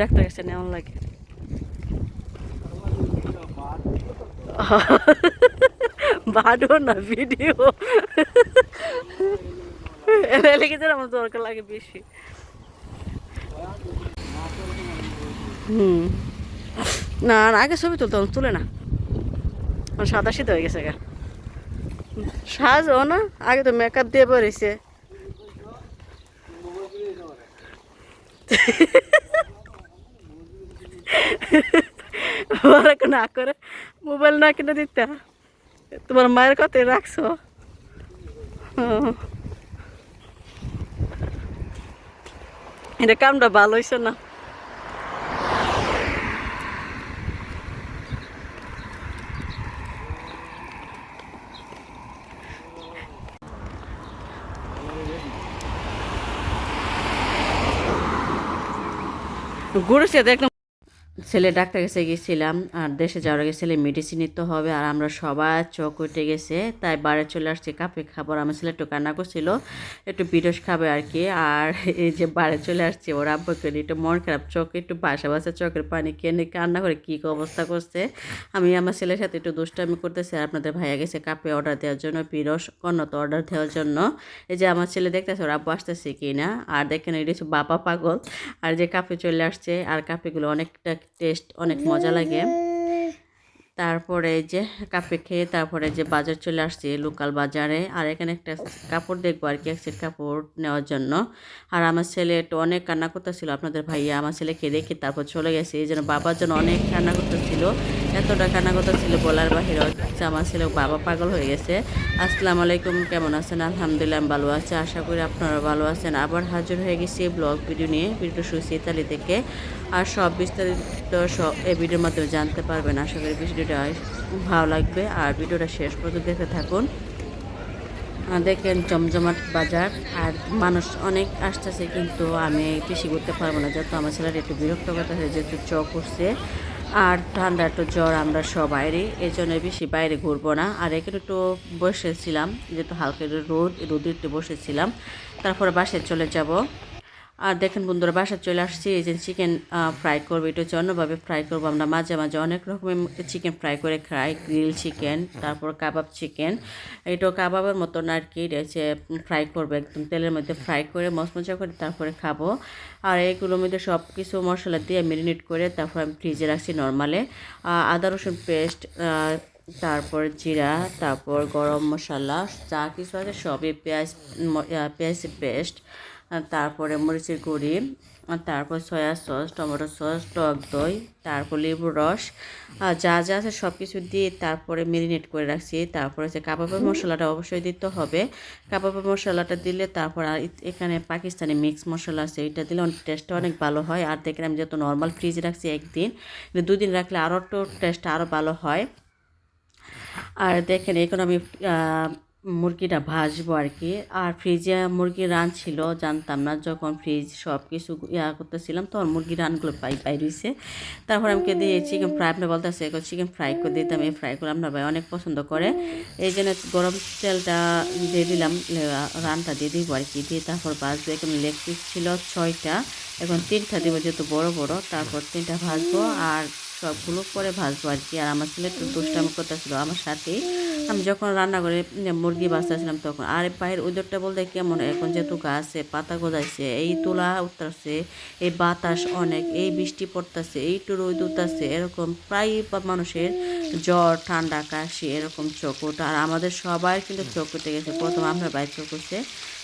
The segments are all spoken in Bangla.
ডাক্তার কাছে নেওয়ার লাগে বাডো না ভিডিও এনে লেগেছে আমার দরকার লাগে বেশি হুম না আগে ছবি তুলতে তুলে না। সাদা শীত হয়ে গেছে গা। সাজও না, আগে তো মেকআপ দিয়ে পড়েছে ওরা না করে মোবাইল না কিনে দিতে। তোমার মায়ের কথাই রাখছো। এটা কামটা ভালো হয়েছে না। ঘুরেছে একদম ছেলে ডাক্তার কাছে গেছিলাম, আর দেশে যাওয়ার আগে ছেলে মেডিসিন নিতে হবে, আর আমরা সবাই চোখ উঠে গেছে, তাই বাড়ি চলে আসছি, কাপে খাবার। আমার ছেলে একটু কান্না করছিল, একটু বিরস খাবে আর কি, আর এই যে বাড়ি চলে আসছে, ওর আব্বু করে একটু মন খারাপ, চোখ একটু বাসা বাসা, চোখের পানি কেনে কান্না করে কী অবস্থা করছে। আমি আমার ছেলের সাথে একটু দুষ্টামি করতেছি, আর আপনাদের ভাইয়া গেছে কাপে অর্ডার দেওয়ার জন্য বিরস কন্নত অর্ডার দেওয়ার জন্য। এই যে আমার ছেলে দেখতেছে, ওর আব্বু আসতেছে কি না আর দেখেন এটা হচ্ছে বাবা পাগল, আর যে কাপে চলে আসছে, আর কাপেগুলো অনেকটা টেস্ট অনেক মজা লাগে। তারপরে যে কাপে খেয়ে তারপরে যে বাজার চলে আসছে লোকাল বাজারে। আর এখানে একটা কাপড় দেখব আর কি, এক সেট কাপড় নেওয়ার জন্য। আর আমার ছেলে একটু অনেক কান্না করতেছিল, আপনাদের ভাইয়া আমার ছেলেকে দেখে তারপর চলে গেছে। এই জন্য বাবার জন্য অনেক কান্না করতেছিল। এতটা কান্না ছিল বলার বাহিরে আমার ছেলে, বাবা পাগল হয়ে গেছে। আসসালামু আলাইকুম, কেমন আছেন? আলহামদুলিল্লাহ ভালো আছে। আশা করি আপনারা ভালো আছেন। আবার হাজির হয়ে গেছি ব্লগ ভিডিও নিয়ে ভিডিও শুয়েছি ইতালি থেকে। আর সব বিস্তারিত সব এই ভিডিওর মাধ্যমে জানতে পারবেন। আশা করি ভিডিওটা ভালো লাগবে। আর ভিডিওটা শেষ পর্যন্ত দেখতে থাকুন। দেখেন জমজমাট বাজার। আর মানুষ অনেক আসতেছে, কিন্তু আমি বেশি করতে পারব না। যেহেতু আমার ছেলের একটু বিরক্ত করতে হয় যেহেতু চক করছে আর ঠান্ডা একটু জ্বর আমরা সবাইরই এই জন্য বেশি বাইরে ঘুরবো না। আর এখানে একটু বসেছিলাম, যেহেতু হালকা রোদ, রোদে একটু বসেছিলাম। তারপরে বাসে চলে যাব। আর দেখেন বন্ধুরা, বাসায় চলে আসছি, এই যে চিকেন ফ্রাই করব। এটা হচ্ছে অন্যভাবে ফ্রাই করব আমরা। মাঝে মাঝে অনেক রকমের চিকেন ফ্রাই করে খাই গ্রিল চিকেন তারপর কাবাব চিকেন এটাও কাবাবের মতন আর কি হচ্ছে ফ্রাই করব একদম, তেলের মধ্যে ফ্রাই করে মচমচা করে তারপরে খাব। আর এইগুলোর মধ্যে সব কিছু মশলা দিয়ে ম্যারিনেট করে তারপর আমি ফ্রিজে রাখছি নর্মালে আদা, রসুন পেস্ট তারপর জিরা, তারপর গরম মশলা, যা কিছু আছে সবই পেঁয়াজ পেঁয়াজ পেস্ট তারপরে মরিচের গুঁড়ি আর তারপর সয়া সস টমেটো সস টক দই তারপর লেবুর রস আর যা যা আছে সব কিছু দিয়ে তারপরে মেরিনেট করে রাখছি। তারপরে যে কাবাবের মশলাটা অবশ্যই দিতে হবে। কাবাবের মশলাটা দিলে তারপর আর এখানে পাকিস্তানি মিক্স মশলা আছে এটা দিলে অনেক টেস্টটা অনেক ভালো হয়। আর দেখেন আমি যেহেতু নর্মাল ফ্রিজ রাখছি একদিন দুদিন রাখলে আরও একটু টেস্ট আরও ভালো হয়। আর দেখেন এখন আমি মুরগিটা ভাজবো আর কি। আর ফ্রিজে মুরগির রান ছিল, জানতাম না। যখন ফ্রিজ সব কিছু ইয়া করতেছিলাম, তখন মুরগির রানগুলো পাই পাই রয়েছে তারপর আমাকে দিয়ে চিকেন ফ্রাই আপনি বলতেছে চিকেন ফ্রাই করে দিতাম এই ফ্রাই করে আপনার ভাই অনেক পছন্দ করে। এই জন্য গরম তেলটা দিয়ে দিলাম রানটা দিয়ে দিব আর কি। দিয়ে তারপর ভাজবো এখন লেগ পিস ছিল ছয়টা। এখন তিনটা দিব যেহেতু বড় বড়, তারপর তিনটা ভাজবো আর সবগুলো পরে ভাজবো আর কি। আর আমার ছেলে একটু দুষ্টামি করতেছিল আমার সাথে আমি যখন রান্না করে মুরগি বাঁচতেছিলাম তখন, আর পায়ের ওদেরটা বলতে কেমন, এখন যেহেতু গাছে পাতা গজাইছে, এই তুলা উঠতেছে এই বাতাস অনেক, এই বৃষ্টি পড়তেছে এইটু রোদ উঠতেছে, এরকম প্রায় মানুষের জ্বর, ঠান্ডা, কাশি, এরকম চোখ ওঠা আর আমাদের সবার কিন্তু চোখ উঠে গেছে। প্রথম আমরা বাইরে চোখ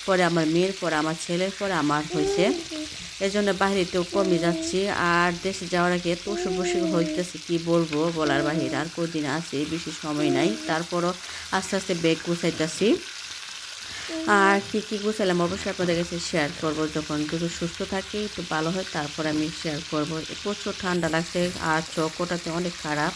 পরে আমার মেয়ের পরে, আমার ছেলের পরে, আমার হয়েছে এই জন্য একটু কমে যাচ্ছে। আর দেশে যাওয়ার আগে এত অসুখ হইতেছে, কি বলব? বলার বাহির, আর কদিন আছে, বেশি সময় নাই। তারপরও আস্তে আস্তে ব্যাগ গুছাইতেছি। আর কী কী গুছাইলাম অবশ্যই আপনাদের কাছে শেয়ার করব। যখন যদি সুস্থ থাকি, একটু ভালো হয়, তারপর আমি শেয়ার করব। প্রচুর ঠান্ডা লাগছে আর চোখ ওটাতে অনেক খারাপ।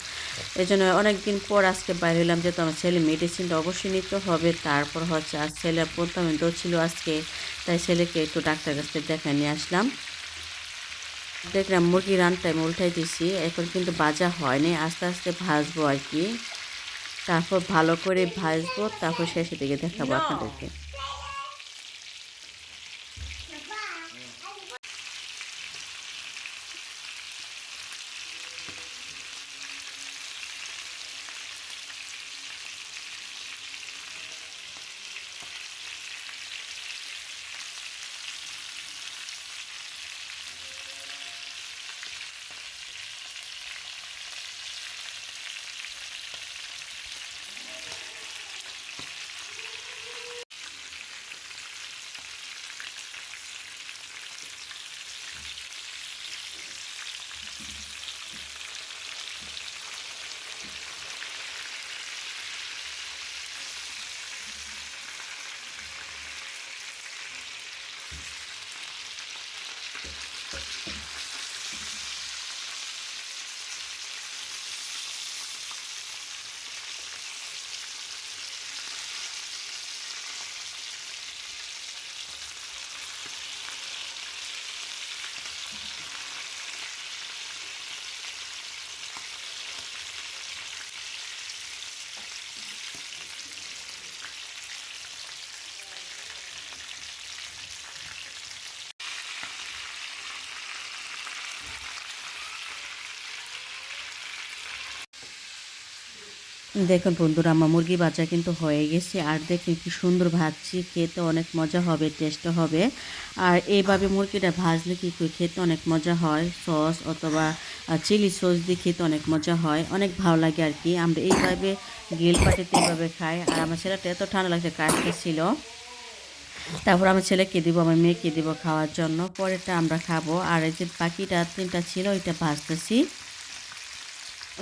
এই জন্য অনেকদিন পর আজকে বাইরে হলাম, যেহেতু আমার ছেলে মেডিসিনটা অবশ্যই নিতে হবে। তারপর হচ্ছে আর ছেলে প্রথমে ছিল আজকে, তাই ছেলেকে একটু ডাক্তার কাছে দেখা নিয়ে আসলাম। দেখলাম মুরগি রানটা আমি উল্টাই দিছি, এখন কিন্তু বাজা হয়নি, আস্তে আস্তে ভাজবো আর কি। তারপর ভালো করে ভাজবো তারপর শেষের দিকে দেখাবো আপনাদেরকে। দেখুন বন্ধুরা, আমার মুরগি ভাজা কিন্তু হয়ে গেছে। আর দেখুন কি সুন্দর ভাজছি, খেতে অনেক মজা হবে টেস্ট হবে। আর এইভাবে মুরগিটা ভাজলে কি করে, খেতে অনেক মজা হয়। সস অথবা চিলি সস দিয়ে খেতে অনেক মজা হয়, অনেক ভালো লাগে আর কি। আমরা এইভাবে গ্রিল পাটিতে এইভাবে খাই। আর আমার ছেলেটা এত ঠান্ডা লাগছে কাজটা ছিল। তারপর আমার ছেলেকে দিব, আমার মেয়েকে দিব খাওয়ার জন্য। পরেরটা আমরা খাব। আর এই যে বাকিটা, তিনটা ছিল, ওইটা ভাজতেছি।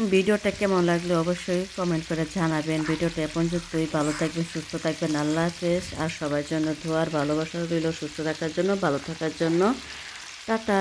ভিডিওটা কেমন লাগলে অবশ্যই কমেন্ট করে জানাবেন। ভিডিওটা যুক্তই ভালো থাকবেন, সুস্থ থাকবেন। আল্লাহ হাফেজ। আর সবার জন্য ধোয়ার ভালোবাসা রইল সুস্থ থাকার জন্য, ভালো থাকার জন্য। টাটা।